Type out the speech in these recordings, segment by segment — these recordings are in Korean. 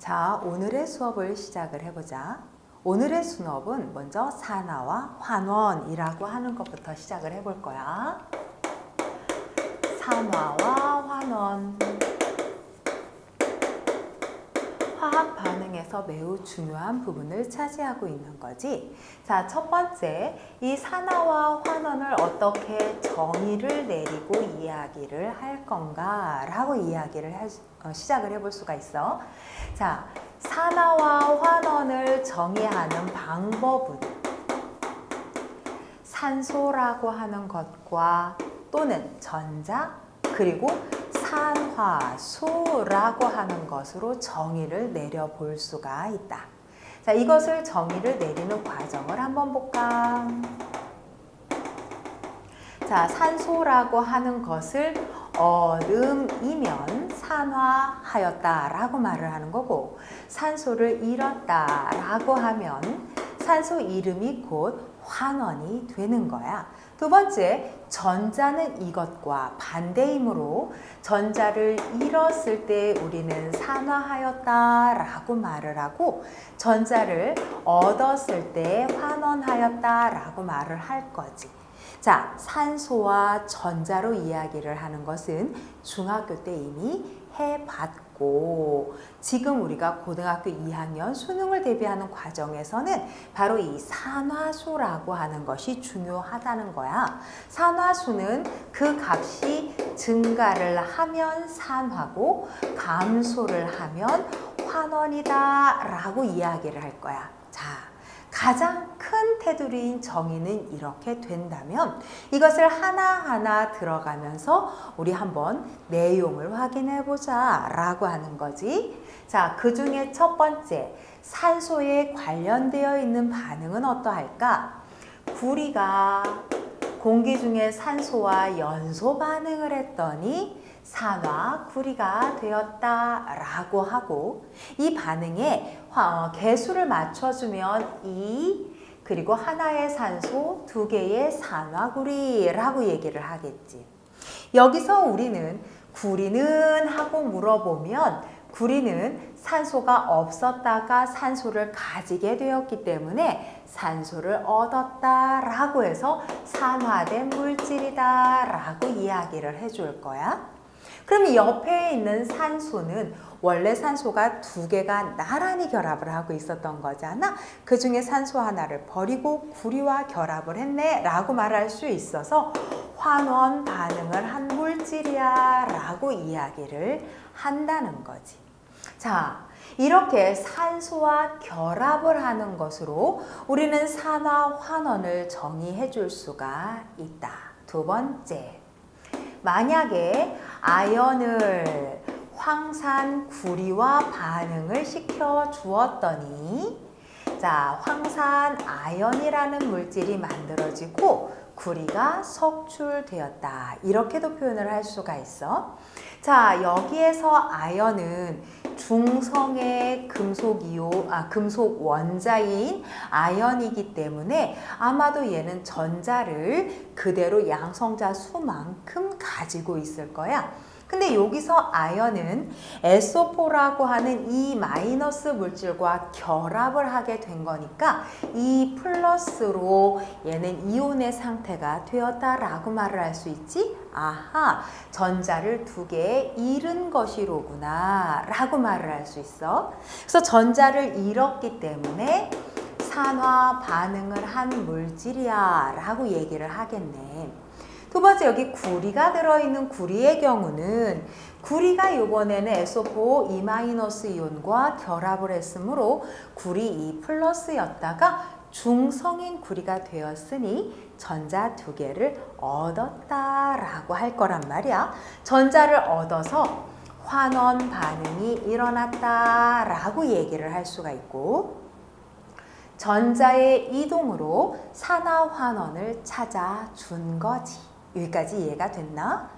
자, 오늘의 수업을 시작을 해보자. 오늘의 수업은 먼저 산화와 환원이라고 하는 것부터 시작을 해볼 거야. 산화와 환원. 화학 반응에서 매우 중요한 부분을 차지하고 있는 거지. 자, 첫 번째, 이 산화와 환원을 어떻게 정의를 내리고 이야기를 할 건가 라고 이야기를 할, 수- 어, 시작을 해볼 수가 있어. 자, 산화와 환원을 정의하는 방법은 산소라고 하는 것과 또는 전자 그리고 산화수라고 하는 것으로 정의를 내려볼 수가 있다. 자, 이것을 정의를 내리는 과정을 한번 볼까? 자, 산소라고 하는 것을 얼음이면 산화하였다라고 말을 하는 거고 산소를 잃었다라고 하면 산소 이름이 곧 환원이 되는 거야. 두 번째, 전자는 이것과 반대이므로 전자를 잃었을 때 우리는 산화하였다 라고 말을 하고 전자를 얻었을 때 환원하였다 라고 말을 할 거지. 자, 산소와 전자로 이야기를 하는 것은 중학교 때 이미 해봤고, 지금 우리가 고등학교 2학년 수능을 대비하는 과정에서는 바로 이 산화수라고 하는 것이 중요하다는 거야. 산화수는 그 값이 증가를 하면 산화고, 감소를 하면 환원이다 라고 이야기를 할 거야. 자, 가장 큰 테두리인 정의는 이렇게 된다면 이것을 하나하나 들어가면서 우리 한번 내용을 확인해 보자 라고 하는 거지. 자, 그 중에 첫 번째, 산소에 관련되어 있는 반응은 어떠할까? 구리가 공기 중에 산소와 연소 반응을 했더니 산화 구리가 되었다 라고 하고 이 반응에 화- 어, 개수를 맞춰주면 2 그리고 하나의 산소 두 개의 산화구리라고 얘기를 하겠지. 여기서 우리는 구리는 하고 물어보면 구리는 산소가 없었다가 산소를 가지게 되었기 때문에 산소를 얻었다 라고 해서 산화된 물질이다 라고 이야기를 해줄 거야. 그럼 옆에 있는 산소는 원래 산소가 두 개가 나란히 결합을 하고 있었던 거잖아. 그 중에 산소 하나를 버리고 구리와 결합을 했네 라고 말할 수 있어서 환원 반응을 한 물질이야 라고 이야기를 한다는 거지. 자, 이렇게 산소와 결합을 하는 것으로 우리는 산화 환원을 정의해 줄 수가 있다. 두 번째. 만약에 아연을 황산 구리와 반응을 시켜 주었더니 자, 황산 아연이라는 물질이 만들어지고 구리가 석출되었다. 이렇게도 표현을 할 수가 있어. 자, 여기에서 아연은 중성의 금속 이오, 아, 금속 원자인 아연이기 때문에 아마도 얘는 전자를 그대로 양성자 수만큼 가지고 있을 거야. 근데 여기서 아연은 SO4라고 하는 이 마이너스 물질과 결합을 하게 된 거니까 이 플러스로 얘는 이온의 상태가 되었다라고 말을 할 수 있지? 아하, 전자를 두 개 잃은 것이로구나 라고 말을 할 수 있어. 그래서 전자를 잃었기 때문에 산화 반응을 한 물질이야 라고 얘기를 하겠네. 두 번째 여기 구리가 들어있는 구리의 경우는 구리가 이번에는 SO4 2- 이온과 결합을 했으므로 구리 2 플러스였다가 중성인 구리가 되었으니 전자 두 개를 얻었다라고 할 거란 말이야. 전자를 얻어서 환원 반응이 일어났다라고 얘기를 할 수가 있고 전자의 이동으로 산화 환원을 찾아준 거지. 여기까지 이해가 됐나?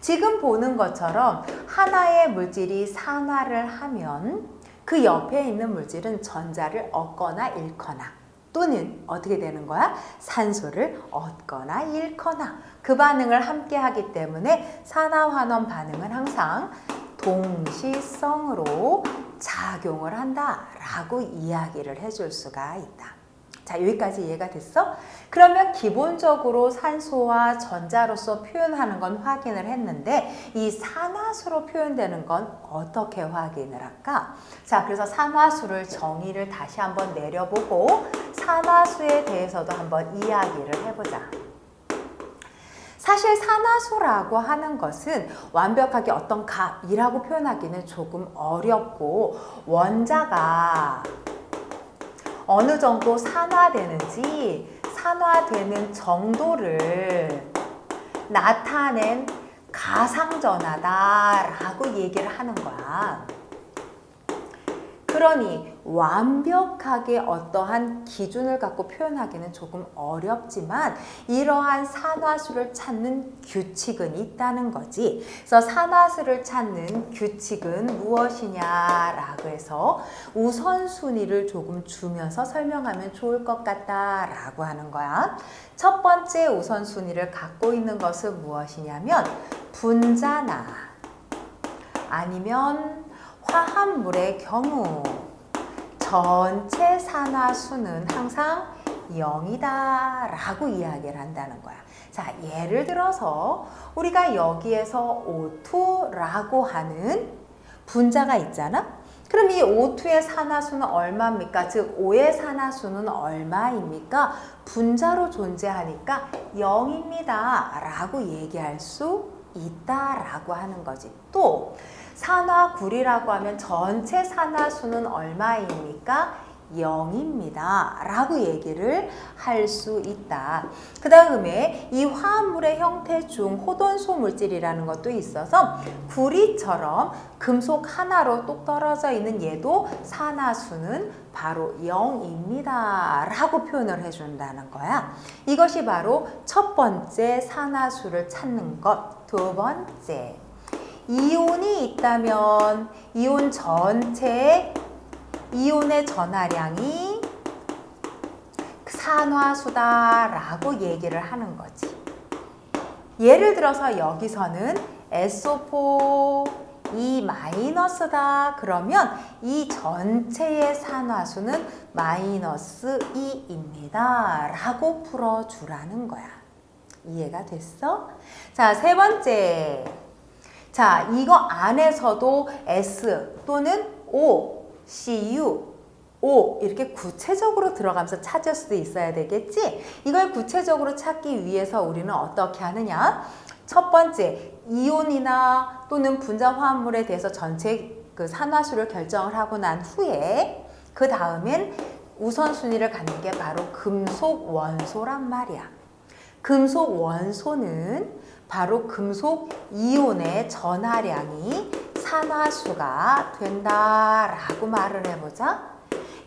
지금 보는 것처럼 하나의 물질이 산화를 하면 그 옆에 있는 물질은 전자를 얻거나 잃거나 또는 어떻게 되는 거야? 산소를 얻거나 잃거나 그 반응을 함께 하기 때문에 산화환원 반응은 항상 동시성으로 작용을 한다라고 이야기를 해줄 수가 있다. 자, 여기까지 이해가 됐어? 그러면 기본적으로 산소와 전자로서 표현하는 건 확인을 했는데 이 산화수로 표현되는 건 어떻게 확인을 할까? 자, 그래서 산화수를 정의를 다시 한번 내려보고 산화수에 대해서도 한번 이야기를 해보자. 사실 산화수라고 하는 것은 완벽하게 어떤 값이라고 표현하기는 조금 어렵고 원자가 어느 정도 산화되는지 산화되는 정도를 나타낸 가상전화다라고 얘기를 하는 거야. 그러니 완벽하게 어떠한 기준을 갖고 표현하기는 조금 어렵지만 이러한 산화수를 찾는 규칙은 있다는 거지. 그래서 산화수를 찾는 규칙은 무엇이냐라고 해서 우선순위를 조금 주면서 설명하면 좋을 것 같다라고 하는 거야. 첫 번째 우선순위를 갖고 있는 것은 무엇이냐면 분자나 아니면 화합물의 경우 전체 산화수는 항상 0이다 라고 이야기를 한다는 거야. 자, 예를 들어서 우리가 여기에서 O2라고 하는 분자가 있잖아? 그럼 이 O2의 산화수는 얼마입니까? 즉, O의 산화수는 얼마입니까? 분자로 존재하니까 0입니다. 라고 얘기할 수 있다라고 하는 거지. 또, 산화구리라고 하면 전체 산화수는 얼마입니까? 0입니다. 라고 얘기를 할 수 있다. 그 다음에 이 화합물의 형태 중 호돈소 물질이라는 것도 있어서 구리처럼 금속 하나로 똑 떨어져 있는 얘도 산화수는 바로 0입니다. 라고 표현을 해준다는 거야. 이것이 바로 첫 번째 산화수를 찾는 것. 두 번째. 이온이 있다면 이온 전체의 이온의 전하량이 산화수다라고 얘기를 하는 거지. 예를 들어서 여기서는 SO4 이 마이너스다 그러면 이 전체의 산화수는 마이너스 2입니다 라고 풀어주라는 거야 이해가 됐어? 자세 번째 자, 이거 안에서도 S 또는 O, CU, O 이렇게 구체적으로 들어가면서 찾을 수도 있어야 되겠지? 이걸 구체적으로 찾기 위해서 우리는 어떻게 하느냐? 첫 번째, 이온이나 또는 분자 화합물에 대해서 전체 그 산화수를 결정을 하고 난 후에 그 다음엔 우선순위를 갖는 게 바로 금속 원소란 말이야. 금속 원소는 바로 금속 이온의 전하량이 산화수가 된다라고 말을 해보자.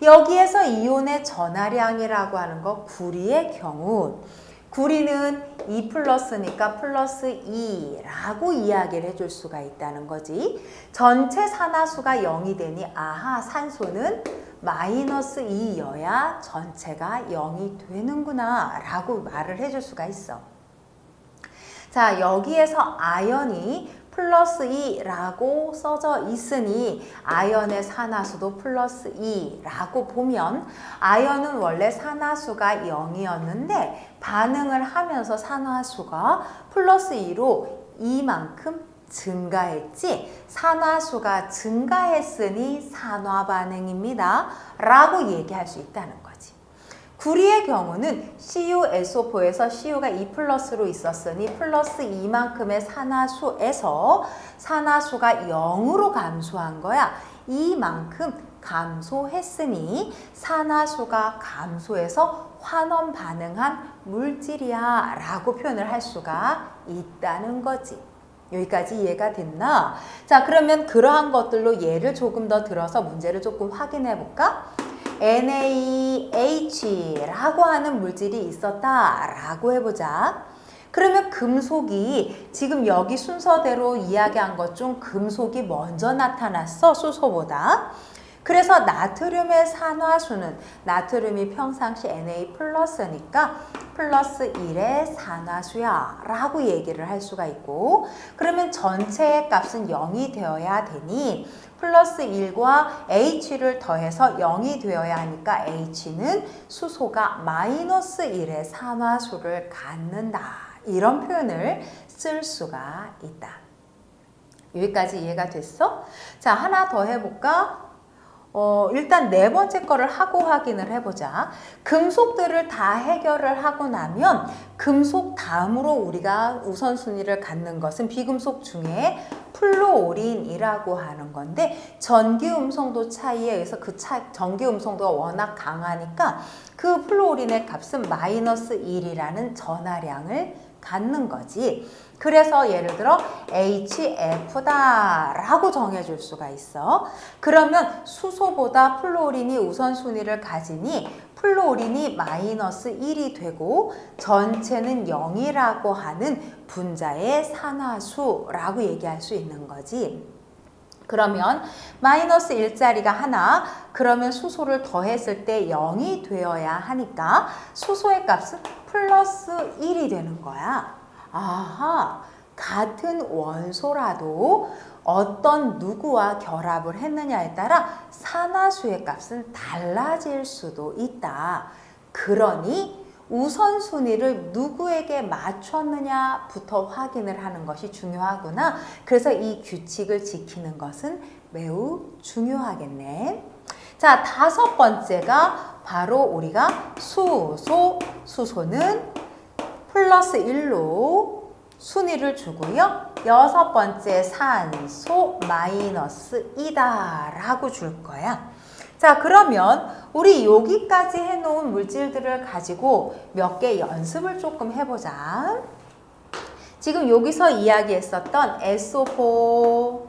여기에서 이온의 전하량이라고 하는 거 구리의 경우 구리는 2 플러스니까 플러스 2라고 이야기를 해줄 수가 있다는 거지. 전체 산화수가 0이 되니 아하 산소는 마이너스 2여야 전체가 0이 되는구나 라고 말을 해줄 수가 있어. 자 여기에서 아연이 플러스 2라고 써져 있으니 아연의 산화수도 플러스 2라고 보면 아연은 원래 산화수가 0이었는데 반응을 하면서 산화수가 플러스 2로 이만큼 증가했지 산화수가 증가했으니 산화 반응입니다 라고 얘기할 수 있다는 구리의 경우는 CuSO4에서 Cu가 2 플러스로 있었으니 플러스 2만큼의 산화수에서 산화수가 0으로 감소한 거야. 이만큼 감소했으니 산화수가 감소해서 환원 반응한 물질이야 라고 표현을 할 수가 있다는 거지. 여기까지 이해가 됐나? 자, 그러면 그러한 것들로 예를 조금 더 들어서 문제를 조금 확인해 볼까? NaH라고 하는 물질이 있었다라고 해보자. 그러면 금속이 지금 여기 순서대로 이야기한 것 중 금속이 먼저 나타났어 수소보다. 그래서 나트륨의 산화수는 나트륨이 평상시 Na 플러스니까 플러스 1의 산화수야 라고 얘기를 할 수가 있고 그러면 전체의 값은 0이 되어야 되니 플러스 1과 H를 더해서 0이 되어야 하니까 H는 수소가 마이너스 1의 산화수를 갖는다. 이런 표현을 쓸 수가 있다. 여기까지 이해가 됐어? 자, 하나 더 해볼까? 어, 일단 네 번째 거를 하고 확인을 해보자. 금속들을 다 해결을 하고 나면 금속 다음으로 우리가 우선순위를 갖는 것은 비금속 중에 플로오린이라고 하는 건데 전기 음성도 차이에 의해서 그 차, 전기 음성도가 워낙 강하니까 그 플로오린의 값은 마이너스 1이라는 전하량을 갖는 거지. 그래서 예를 들어 HF다 라고 정해줄 수가 있어. 그러면 수소보다 플로린이 우선순위를 가지니 플로린이 마이너스 1이 되고 전체는 0이라고 하는 분자의 산화수라고 얘기할 수 있는 거지. 그러면 마이너스 1짜리가 하나 그러면 수소를 더했을 때 0이 되어야 하니까 수소의 값은 플러스 1이 되는 거야. 아하 같은 원소라도 어떤 누구와 결합을 했느냐에 따라 산화수의 값은 달라질 수도 있다. 그러니 우선순위를 누구에게 맞췄느냐부터 확인을 하는 것이 중요하구나. 그래서 이 규칙을 지키는 것은 매우 중요하겠네. 자, 다섯 번째가 바로 우리가 수소, 수소는 플러스 1로 순위를 주고요. 여섯 번째 산소 마이너스 2다 라고 줄 거야. 자, 그러면 우리 여기까지 해놓은 물질들을 가지고 몇 개 연습을 조금 해보자. 지금 여기서 이야기했었던 SO4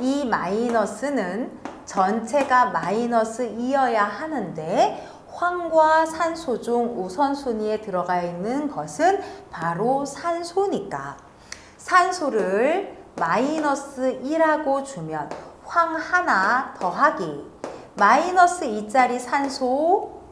이 마이너스는 전체가 마이너스 2여야 하는데 황과 산소 중 우선순위에 들어가 있는 것은 바로 산소니까 산소를 마이너스 2라고 주면 황 하나 더하기 마이너스 2짜리 산소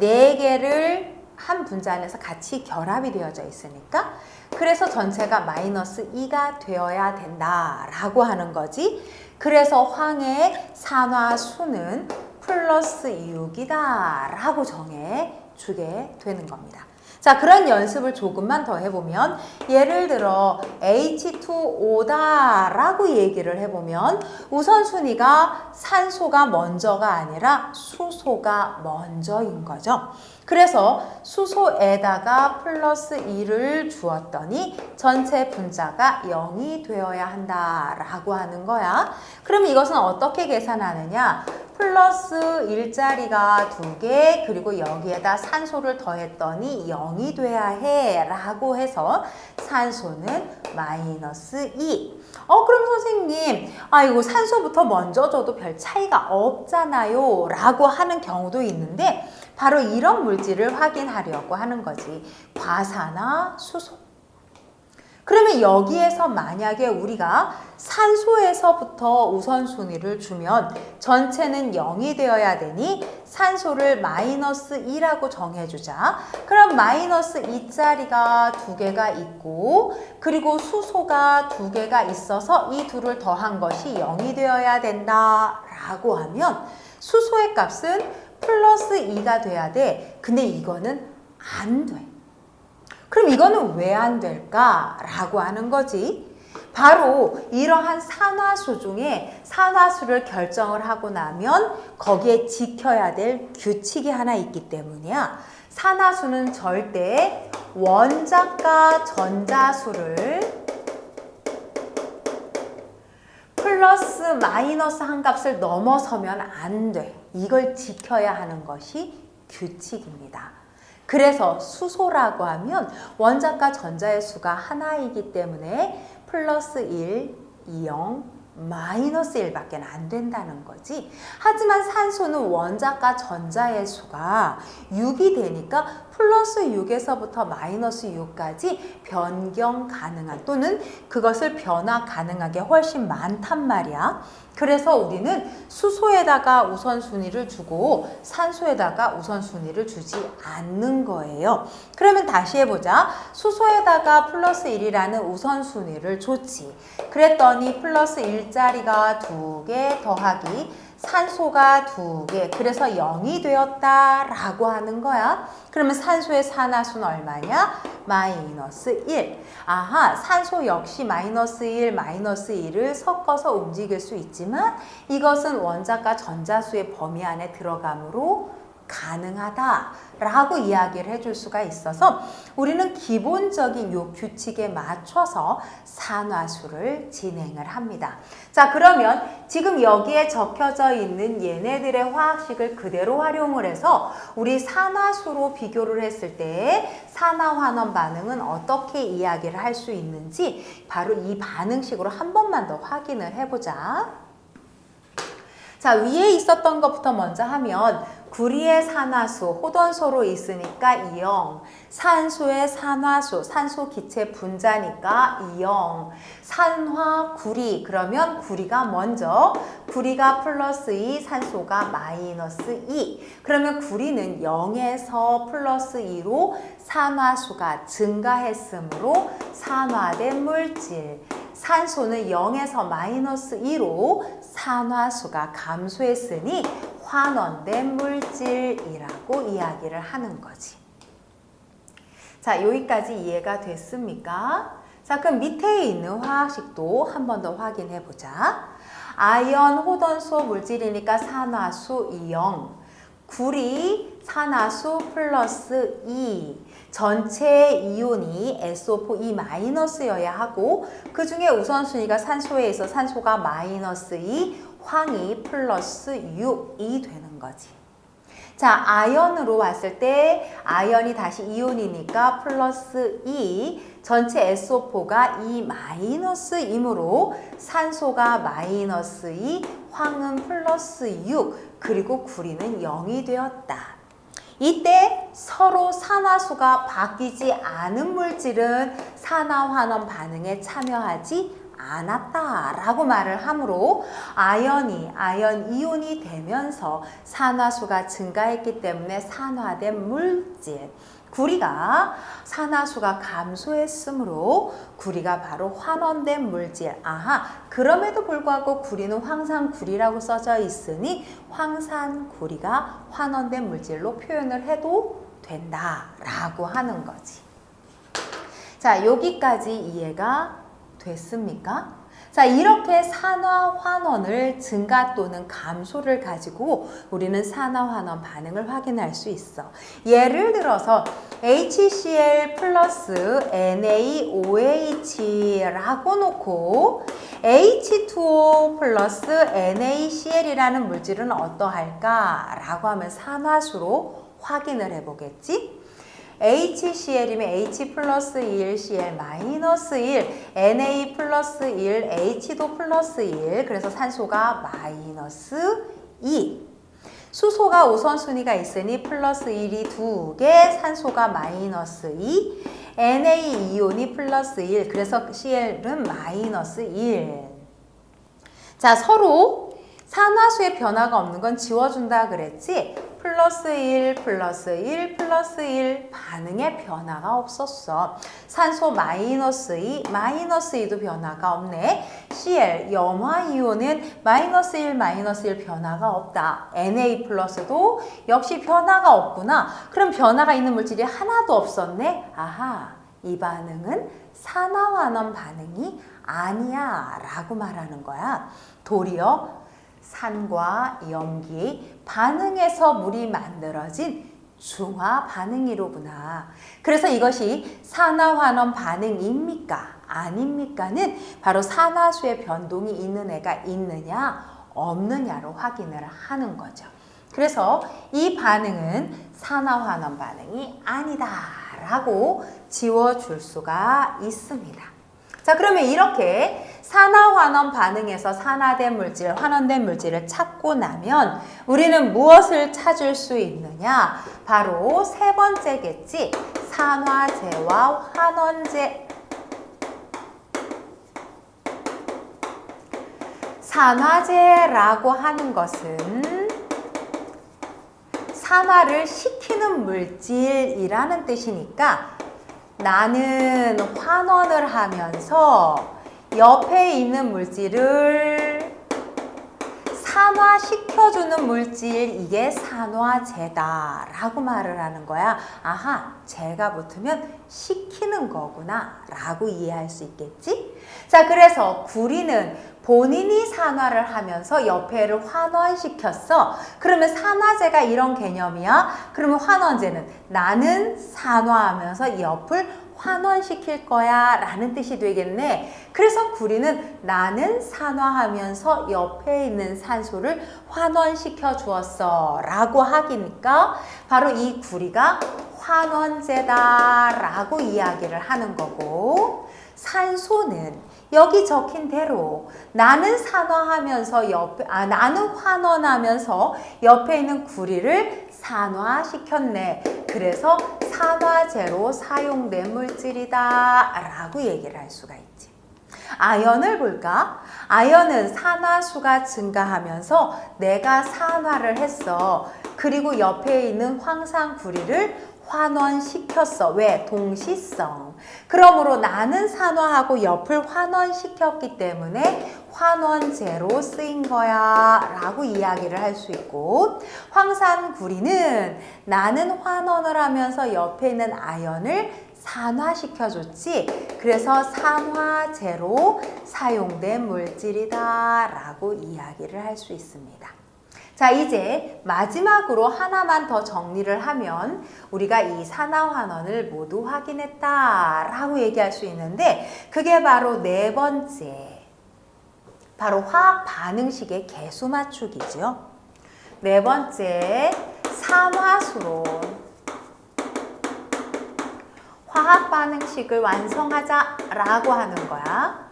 4개를 한 분자 안에서 같이 결합이 되어져 있으니까 그래서 전체가 마이너스 2가 되어야 된다라고 하는 거지. 그래서 황의 산화수는 플러스 6이다 라고 정해 주게 되는 겁니다. 자, 그런 연습을 조금만 더 해보면 예를 들어 H2O다 라고 얘기를 해보면 우선순위가 산소가 먼저가 아니라 수소가 먼저인 거죠. 그래서 수소에다가 플러스 2를 주었더니 전체 분자가 0이 되어야 한다라고 하는 거야. 그럼 이것은 어떻게 계산하느냐? 플러스 1짜리가 2개 그리고 여기에다 산소를 더했더니 0이 돼야 해 라고 해서 산소는 마이너스 2 어, 그럼 선생님, 아, 이거 산소부터 먼저 줘도 별 차이가 없잖아요. 라고 하는 경우도 있는데, 바로 이런 물질을 확인하려고 하는 거지. 과산화 수소. 그러면 여기에서 만약에 우리가 산소에서부터 우선순위를 주면 전체는 0이 되어야 되니 산소를 마이너스 2라고 정해주자. 그럼 마이너스 2짜리가 두 개가 있고 그리고 수소가 두 개가 있어서 이 둘을 더한 것이 0이 되어야 된다 라고 하면 수소의 값은 플러스 2가 돼야 돼. 근데 이거는 안 돼. 그럼 이거는 왜 안 될까? 라고 하는 거지. 바로 이러한 산화수 중에 산화수를 결정을 하고 나면 거기에 지켜야 될 규칙이 하나 있기 때문이야. 산화수는 절대 원자과 전자수를 플러스 마이너스 한 값을 넘어서면 안 돼. 이걸 지켜야 하는 것이 규칙입니다. 그래서 수소라고 하면 원자과 전자의 수가 하나이기 때문에 플러스 1, 2, 0, 마이너스 1밖에 안 된다는 거지. 하지만 산소는 원자과 전자의 수가 6이 되니까 플러스 6에서부터 마이너스 6까지 변경 가능한 또는 그것을 변화 가능하게 훨씬 많단 말이야. 그래서 우리는 수소에다가 우선순위를 주고 산소에다가 우선순위를 주지 않는 거예요. 그러면 다시 해보자. 수소에다가 플러스 1이라는 우선순위를 줬지. 그랬더니 플러스 1짜리가 두 개 더하기 산소가 두 개. 그래서 0이 되었다 라고 하는 거야. 그러면 산소의 산화수는 얼마냐? 마이너스 1. 아하, 산소 역시 마이너스 1, 마이너스 1을 섞어서 움직일 수 있지만 이것은 원자과 전자수의 범위 안에 들어가므로 가능하다라고 이야기를 해줄 수가 있어서 우리는 기본적인 요 규칙에 맞춰서 산화수를 진행을 합니다. 자, 그러면 지금 여기에 적혀져 있는 얘네들의 화학식을 그대로 활용을 해서 우리 산화수로 비교를 했을 때 산화환원 반응은 어떻게 이야기를 할 수 있는지 바로 이 반응식으로 한 번만 더 확인을 해보자. 자, 위에 있었던 것부터 먼저 하면 구리의 산화수, 호돈소로 있으니까 이용, 산소의 산화수, 산소 기체 분자니까 이용, 산화 구리, 그러면 구리가 먼저, 구리가 플러스 2, 산소가 마이너스 2. 그러면 구리는 0에서 플러스 2로 산화수가 증가했으므로 산화된 물질, 산소는 0에서 마이너스 2로 산화수가 감소했으니 환원된 물질이라고 이야기를 하는 거지. 자, 여기까지 이해가 됐습니까? 자, 그럼 밑에 있는 화학식도 한 번 더 확인해 보자. 아연 호던소 물질이니까 산화수 이용. 구리 산화수 플러스 2. 전체 이온이 SO4 2-여야 하고 그 중에 우선순위가 산소에 있어 산소가 마이너스 2, 황이 플러스 6이 되는 거지. 자, 아연으로 왔을 때 아연이 다시 이온이니까 플러스 2, 전체 SO4가 2 마이너스 이므로 산소가 마이너스 2, 황은 플러스 6, 그리고 구리는 0이 되었다. 이때 서로 산화수가 바뀌지 않은 물질은 산화환원 반응에 참여하지 않았다 라고 말을 하므로 아연이 아연 이온이 되면서 산화수가 증가했기 때문에 산화된 물질 구리가 산화수가 감소했으므로 구리가 바로 환원된 물질. 아하, 그럼에도 불구하고 구리는 황산구리라고 써져 있으니 황산구리가 환원된 물질로 표현을 해도 된다라고 하는 거지. 자, 여기까지 이해가 됐습니까? 자, 이렇게 산화 환원을 증가 또는 감소를 가지고 우리는 산화 환원 반응을 확인할 수 있어. 예를 들어서 HCl 플러스 NaOH라고 놓고 H2O 플러스 NaCl이라는 물질은 어떠할까? 라고 하면 산화수로 확인을 해보겠지? HCl이면 H 플러스 1, Cl 마이너스 1, Na 플러스 1, H도 플러스 1. 그래서 산소가 마이너스 2. 수소가 우선순위가 있으니 플러스 1이 2개, 산소가 마이너스 2. Na 이온이 플러스 1. 그래서 Cl은 마이너스 1. 자, 서로 산화수의 변화가 없는 건 지워준다 그랬지? 플러스 1, 플러스 1, 플러스 1 반응에 변화가 없었어. 산소 마이너스 2, 마이너스 2도 변화가 없네. Cl, 염화 이온은 마이너스 1, 마이너스 1 변화가 없다. Na 플러스도 역시 변화가 없구나. 그럼 변화가 있는 물질이 하나도 없었네? 아하, 이 반응은 산화환원 반응이 아니야 라고 말하는 거야. 도리어 산과 염기 반응에서 물이 만들어진 중화 반응이로구나. 그래서 이것이 산화환원 반응입니까? 아닙니까는 바로 산화수의 변동이 있는 애가 있느냐 없느냐로 확인을 하는 거죠. 그래서 이 반응은 산화환원 반응이 아니다 라고 지워줄 수가 있습니다. 자, 그러면 이렇게 산화환원 반응에서 산화된 물질, 환원된 물질을 찾고 나면 우리는 무엇을 찾을 수 있느냐? 바로 세 번째겠지. 산화제와 환원제. 산화제라고 하는 것은 산화를 시키는 물질이라는 뜻이니까 나는 환원을 하면서 옆에 있는 물질을 산화시켜주는 물질 이게 산화제다 라고 말을 하는 거야. 아하 제가 붙으면 시키는 거구나 라고 이해할 수 있겠지? 자 그래서 구리는 본인이 산화를 하면서 옆에를 환원시켰어. 그러면 산화제가 이런 개념이야? 그러면 환원제는 나는 산화하면서 옆을 환원시킬 거야 라는 뜻이 되겠네. 그래서 구리는 나는 산화하면서 옆에 있는 산소를 환원시켜 주었어 라고 하기니까 바로 이 구리가 환원제다 라고 이야기를 하는 거고 산소는 여기 적힌 대로 나는 산화하면서 옆에 아 나는 환원하면서 옆에 있는 구리를 산화시켰네. 그래서 산화제로 사용된 물질이다 라고 얘기를 할 수가 있지. 아연을 볼까? 아연은 산화수가 증가하면서 내가 산화를 했어. 그리고 옆에 있는 황산구리를 환원시켰어. 왜? 동시성. 그러므로 나는 산화하고 옆을 환원시켰기 때문에 환원제로 쓰인 거야 라고 이야기를 할 수 있고 황산구리는 나는 환원을 하면서 옆에 있는 아연을 산화시켜줬지 그래서 산화제로 사용된 물질이다 라고 이야기를 할 수 있습니다. 자, 이제 마지막으로 하나만 더 정리를 하면 우리가 이 산화환원을 모두 확인했다 라고 얘기할 수 있는데 그게 바로 네 번째 바로 화학 반응식의 개수 맞추기죠. 네 번째 산화수론 화학 반응식을 완성하자 라고 하는 거야.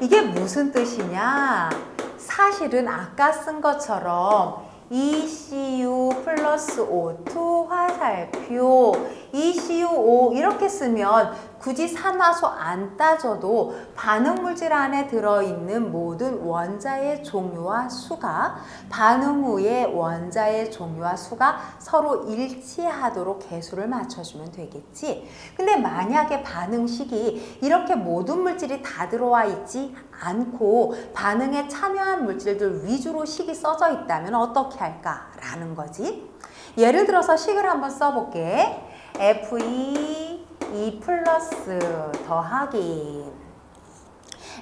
이게 무슨 뜻이냐? 사실은 아까 쓴 것처럼 ECU 플러스 O2 화살표. ECU5 이렇게 쓰면 굳이 산화수 안 따져도 반응 물질 안에 들어있는 모든 원자의 종류와 수가 반응 후에 원자의 종류와 수가 서로 일치하도록 개수를 맞춰주면 되겠지. 근데 만약에 반응식이 이렇게 모든 물질이 다 들어와 있지 않고 반응에 참여한 물질들 위주로 식이 써져 있다면 어떻게 할까라는 거지. 예를 들어서 식을 한번 써볼게. Fe 2 플러스 더하기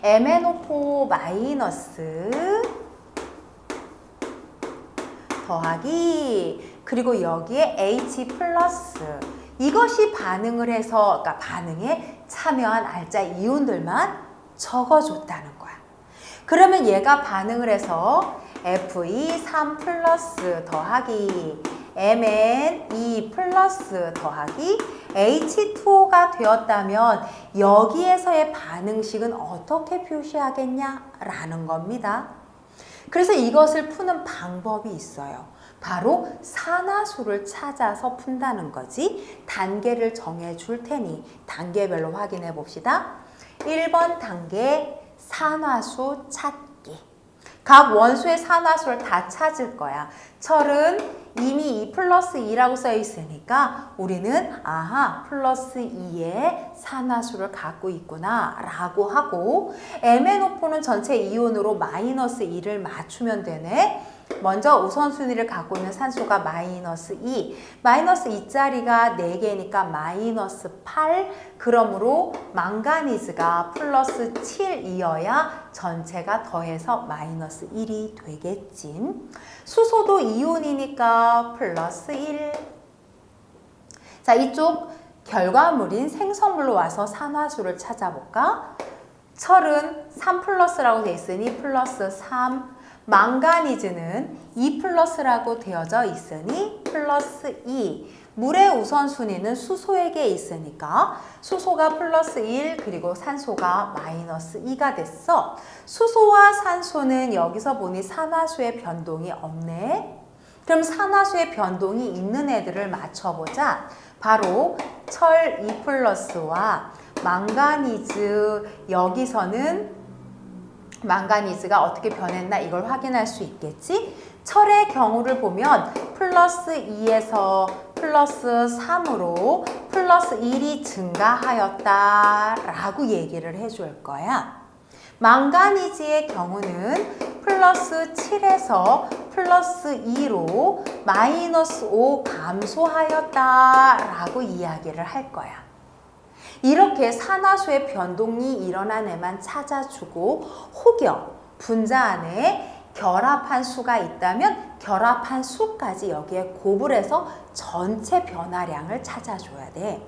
MnO4 마이너스 더하기 그리고 여기에 H 플러스 이것이 반응을 해서 그러니까 반응에 참여한 알짜 이온들만 적어줬다는 거야. 그러면 얘가 반응을 해서 Fe 3 플러스 더하기 Mn 2 플러스 더하기 H2O가 되었다면 여기에서의 반응식은 어떻게 표시하겠냐? 라는 겁니다. 그래서 이것을 푸는 방법이 있어요. 바로 산화수를 찾아서 푼다는 거지. 단계를 정해 줄 테니 단계별로 확인해 봅시다. 1번 단계 산화수 찾기. 각 원소의 산화수를 다 찾을 거야. 철은 이미 2 플러스 2라고 써 있으니까 우리는 아하 플러스 2의 산화수를 갖고 있구나 라고 하고 MnO4는 전체 이온으로 마이너스 2를 맞추면 되네. 먼저 우선순위를 갖고 있는 산소가 마이너스 2, 마이너스 2짜리가 4개니까 마이너스 8, 그러므로 망가니즈가 플러스 7이어야 전체가 더해서 마이너스 1이 되겠지. 수소도 이온이니까 플러스 1. 자, 이쪽 결과물인 생성물로 와서 산화수를 찾아볼까? 철은 3 플러스라고 돼 있으니 플러스 3, 망가니즈는 2 플러스라고 되어져 있으니 플러스 2. 물의 우선순위는 수소에게 있으니까 수소가 플러스 1 그리고 산소가 마이너스 2가 됐어. 수소와 산소는 여기서 보니 산화수의 변동이 없네. 그럼 산화수의 변동이 있는 애들을 맞춰보자. 바로 철 2 플러스와 망가니즈 여기서는 망가니즈가 어떻게 변했나 이걸 확인할 수 있겠지? 철의 경우를 보면 플러스 2에서 플러스 3으로 플러스 1이 증가하였다 라고 얘기를 해줄 거야. 망가니즈의 경우는 플러스 7에서 플러스 2로 마이너스 5 감소하였다 라고 이야기를 할 거야. 이렇게 산화수의 변동이 일어난 애만 찾아주고 혹여 분자 안에 결합한 수가 있다면 결합한 수까지 여기에 곱을해서 전체 변화량을 찾아줘야 돼.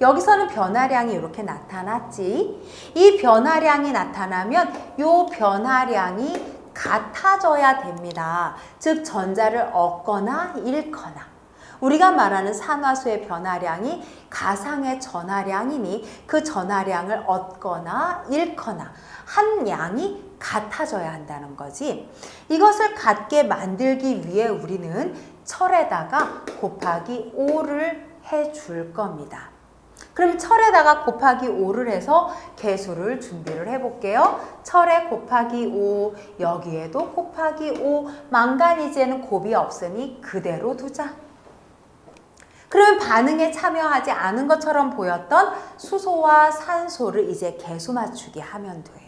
여기서는 변화량이 이렇게 나타났지. 이 변화량이 나타나면 이 변화량이 같아져야 됩니다. 즉 전자를 얻거나 잃거나. 우리가 말하는 산화수의 변화량이 가상의 전하량이니 그 전하량을 얻거나 잃거나 한 양이 같아져야 한다는 거지. 이것을 같게 만들기 위해 우리는 철에다가 곱하기 5를 해 줄 겁니다. 그럼 철에다가 곱하기 5를 해서 개수를 준비를 해볼게요. 철에 곱하기 5, 여기에도 곱하기 5, 망가니즈에는 곱이 없으니 그대로 두자. 그러면 반응에 참여하지 않은 것처럼 보였던 수소와 산소를 이제 개수 맞추기 하면 돼요.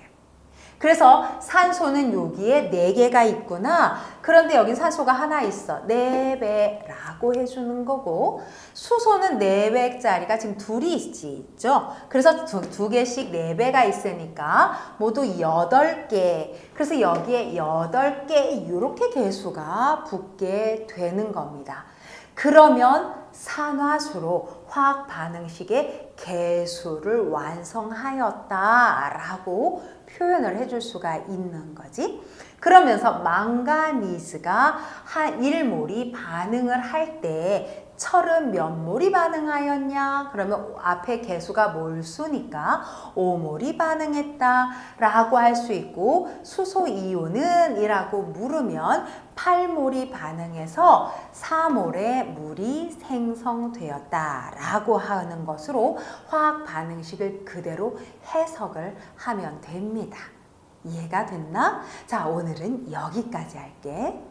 그래서 산소는 여기에 4개가 있구나. 그런데 여긴 산소가 하나 있어. 4배라고 해주는 거고 수소는 4배짜리가 지금 둘이 있죠. 그래서 두, 두 개씩 4배가 있으니까 모두 8개. 그래서 여기에 8개 이렇게 개수가 붙게 되는 겁니다. 그러면 산화수로 화학 반응식의 개수를 완성하였다라고 표현을 해줄 수가 있는 거지. 그러면서 망가니즈가 한 1몰이 반응을 할 때 철은 몇 몰이 반응하였냐? 그러면 앞에 개수가 몰수니까 5몰이 반응했다 라고 할 수 있고 수소 이온은 이라고 물으면 8몰이 반응해서 4몰의 물이 생성되었다 라고 하는 것으로 화학 반응식을 그대로 해석을 하면 됩니다. 이해가 됐나? 자, 오늘은 여기까지 할게.